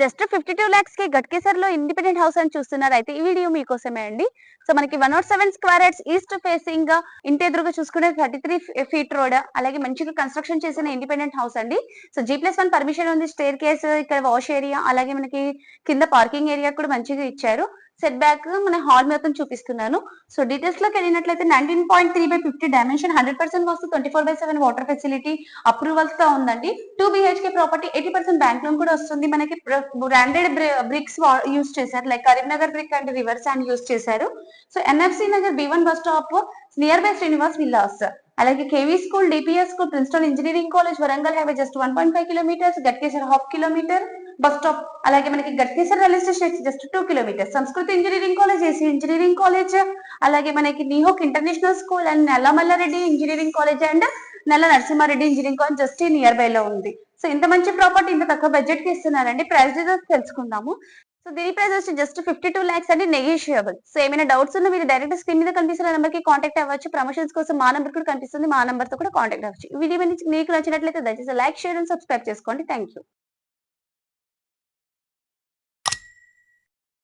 Just fifty two ల్యాక్స్కి గట్కేసర్లో independent house అని చూస్తున్నారు. అయితే ఈ వీడియో మీకోసమే అండి. సో మనకి one naught seven square east ఫేసింగ్గా ఇంటి ఎదురుగా చూసుకునే థర్టీ త్రీ ఫీట్ రోడ్ అలాగే మంచిగా కన్స్ట్రక్షన్ చేసిన ఇండిపెండెంట్ హౌస్ అండి. So G plus one permission ఉంది స్టేర్ కేస్ ఇక్కడ వాష్ ఏరియా అలాగే మనకి కింద పార్కింగ్ ఏరియా కూడా మంచిగా ఇచ్చారు. సెట్ బ్యాక్ మన హాల్ మొత్తం చూపిస్తున్నాను. సో డీటెయిల్స్లోకి వెళ్ళినట్లయితే nineteen point three by fifty dimension hundred percent వస్తూ twenty four by seven water facility అప్రూవల్స్తో ఉందండి. Two BHK property eighty percent bank loan కూడా వస్తుంది. మనకి బ్రాండెడ్ బ్రిక్స్ యూస్ చేశారు. Like Karimnagar brick and rivers and use చేశారు. So NFC Nagar B one bus stop nearby Srinivas villas అలాగే KV school DPS school Princeton engineering college Warangal highway just one point five kilometers Ghatkesar half kilometer bus stop. అలాగే మనకి Ghatkesar railway station just two kilometers Sanskruti engineering college AC engineering college అలాగే మనకి నీహోక్ international school and Nallamallareddy engineering college and Nalla Narasimhareddy engineering college just nearby లో ఉంది. So ఇంత మంచి property ఇంత తక్కువ బడ్జెట్కి ఇస్తున్నారండి. ప్రైస్ డీటెయిల్స్ తెలుసుకుందాము. సో దీని ప్రైస్ వచ్చి జస్ట్ ఫిఫ్టీ టూ ల్యాక్స్ అండి. నెగోషియబుల్ సో ఏమైనా డౌట్స్ ఉన్నా మీరు డైరెక్ట్ స్క్రీన్ మీద కనిపిస్తున్న నెంబర్కి కాంటాక్ట్ అవ్వచ్చు. ప్రమోషన్స్ కోసం మా నెంబర్ కూడా కనిపిస్తుంది. మా నెంబర్తో కూడా కాంటాక్ట్ అవ్వచ్చు. వీడియో మీకు నచ్చినట్లయితే దయచేసి లైక్ షేర్ అండ్ సబ్స్క్రైబ్ చేసుకోండి. Thank you